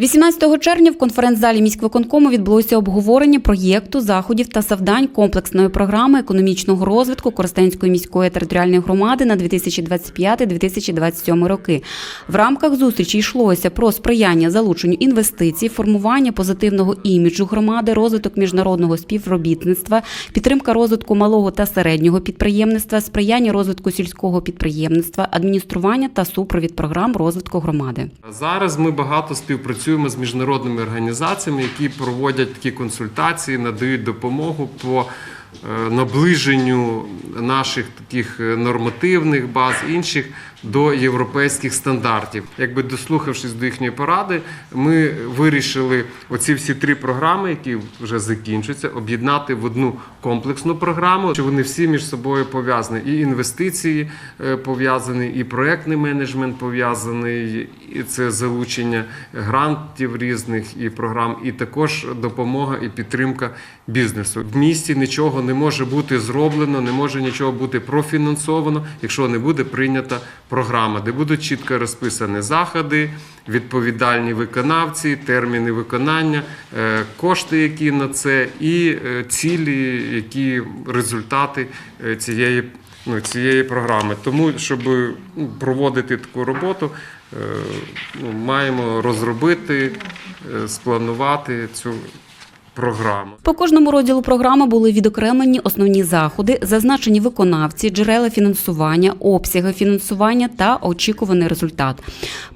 18 червня в конференц-залі міськвиконкому відбулося обговорення проєкту заходів та завдань комплексної програми економічного розвитку Коростенської міської територіальної громади на 2025-2027 роки. В рамках зустрічі йшлося про сприяння залученню інвестицій, формування позитивного іміджу громади, розвиток міжнародного співробітництва, підтримка розвитку малого та середнього підприємництва, сприяння розвитку сільського підприємництва, адміністрування та супровід програм розвитку громади. Зараз ми багато співпрацюємо з міжнародними організаціями, які проводять такі консультації, надають допомогу по наближенню наших таких е, нормативних баз інших до європейських стандартів. Якби дослухавшись до їхньої поради, ми вирішили оці всі три програми, які вже закінчуються, об'єднати в одну комплексну програму, що вони всі між собою пов'язані. І інвестиції е, пов'язані, і проектний менеджмент пов'язаний, і це залучення грантів різних і програм, і також допомога і підтримка бізнесу. В місті нічого не може бути зроблено, не може нічого бути профінансовано, якщо не буде прийнята програма, де будуть чітко розписані заходи, відповідальні виконавці, терміни виконання, е, кошти, які на це, і е, цілі, які результати е, цієї. Ну, цієї програми. Тому, щоб ну, проводити таку роботу, ну, маємо розробити, спланувати цю програму. По кожному розділу програми були відокремлені основні заходи, зазначені виконавці, джерела фінансування, обсяги фінансування та очікуваний результат.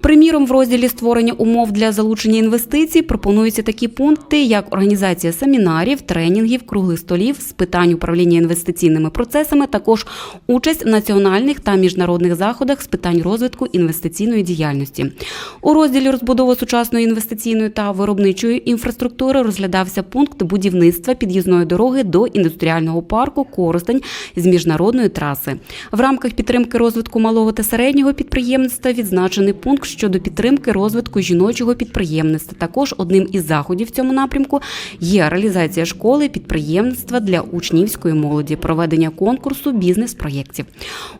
Приміром, в розділі створення умов для залучення інвестицій пропонуються такі пункти, як організація семінарів, тренінгів, круглих столів з питань управління інвестиційними процесами, також участь в національних та міжнародних заходах з питань розвитку інвестиційної діяльності. У розділі розбудова сучасної інвестиційної та виробничої інфраструктури розглядався пункт будівництва під'їзної дороги до індустріального парку Коростень з міжнародної траси. В рамках підтримки розвитку малого та середнього підприємництва відзначений пункт щодо підтримки розвитку жіночого підприємництва. Також одним із заходів в цьому напрямку є реалізація школи підприємництва для учнівської молоді, проведення конкурсу бізнес-проєктів.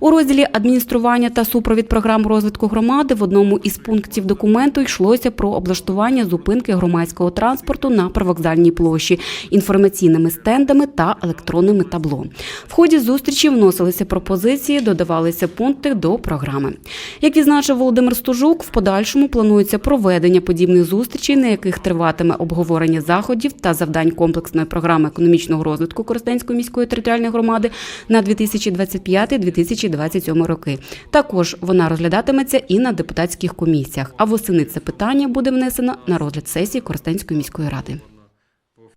У розділі адміністрування та супровід програм розвитку громади в одному із пунктів документу йшлося про облаштування зупинки громадського транспорту на привокзальній площі інформаційними стендами та електронними табло. В ході зустрічі вносилися пропозиції, додавалися пункти до програми. Як відзначив Володимир Стужук, в подальшому планується проведення подібних зустрічей, на яких триватиме обговорення заходів та завдань комплексної програми економічного розвитку Коростенської міської територіальної громади на 2025-2027 роки. Також вона розглядатиметься і на депутатських комісіях. А восени це питання буде внесено на розгляд сесії Коростенської міської ради.